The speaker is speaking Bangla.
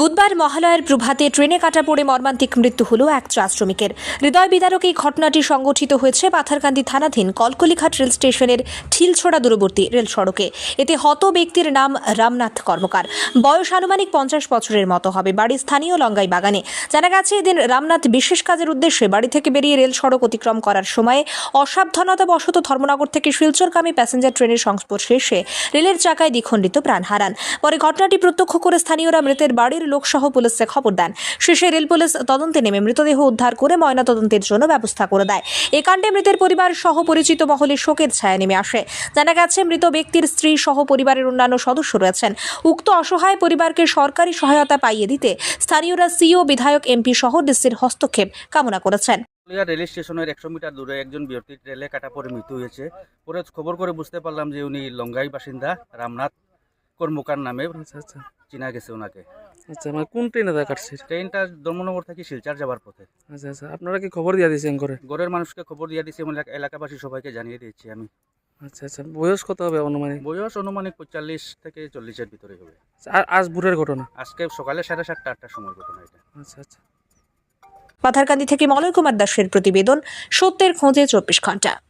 বুধবার মহালয়ার প্রভাতে ট্রেনে কাটা পড়ে মর্মান্তিক মৃত্যু হল এক চা শ্রমিকের হৃদয় বিদারক এই ঘটনাটি সংগঠিত হয়েছে পাথারকান্দি থানাধীন কলকলিঘাট রেল স্টেশনের ঠিলছড়া দূরবর্তী রেল সড়কে। এতে হত ব্যক্তির নাম রামনাথ কর্মকার। বয়স আনুমানিক পঞ্চাশ বছরের মতো হবে। বাড়ি স্থানীয় লঙ্গাই বাগানে জানা গেছে, এদিন রামনাথ বিশেষ কাজের উদ্দেশ্যে বাড়ি থেকে বেরিয়ে রেল সড়ক অতিক্রম করার সময় অসাবধানতাবশত ধর্মনগর থেকে শিলচরগামী প্যাসেঞ্জার ট্রেনের সংস্পর্শে এসে রেলের চাকায় দ্বিখণ্ডিত প্রাণ হারান। পরে ঘটনাটি প্রত্যক্ষ করে স্থানীয়রা মৃতের বাড়ির লোকসহ পুলিশকে খবর দেন। শেষে রেল পুলিশ তদন্তে নেমে মৃতদেহ উদ্ধার করে ময়নাতদন্তের জন্য ব্যবস্থা করে দেয়। এ কাণ্ডে মৃতের পরিবার সহ পরিচিত মহলে শোকের ছায়া নেমে আসে। জানা গেছে মৃত ব্যক্তির স্ত্রী সহ পরিবারের অন্যান্য সদস্য রয়েছেন। উক্ত অসহায় পরিবারকে সরকারি সহায়তা পাইয়ে দিতে স্থানীয়রা সিও বিধায়ক এমপি সহ ডিসির হস্তক্ষেপ কামনা করেছেন। রেল স্টেশনের একশো মিটার দূরে একজন ব্যক্তি রেলে কাটা পরে মৃত্যু হয়েছে। পরে খবর করে বুঝতে পারলাম যে উনি লঙ্গাই বাসিন্দা রামনাথ কর্মকার নামে আচ্ছা আচ্ছা। চিনা গেছে ওনাকে আচ্ছা মানে কোন ট্রেনে দা কাটছে ট্রেনটা ধর্মনগর থেকে শিলচার যাবার পথে। আচ্ছা আচ্ছা আপনারা কি খবর দিয়া দিয়েছেন করে গড়ের মানুষকে খবর দিয়ে দিয়েছি এবং এলাকা- এলাকাবাসী সবাইকে জানিয়ে দিয়েছি আমি। আচ্ছা আচ্ছা বয়স কত হবে অনুমানিক বয়স অনুমানিক পঁয়তাল্লিশ থেকে চল্লিশের ভিতরে হবে। আর আজ ভোরের ঘটনা? আজকে সকালে সাড়ে সাতটা আটটার সময় ঘটনা এটা। আচ্ছা আচ্ছা। পাথারকান্দি থেকে মলয় কুমার দাসের প্রতিবেদন সত্যের খোঁজে চব্বিশ ঘণ্টা।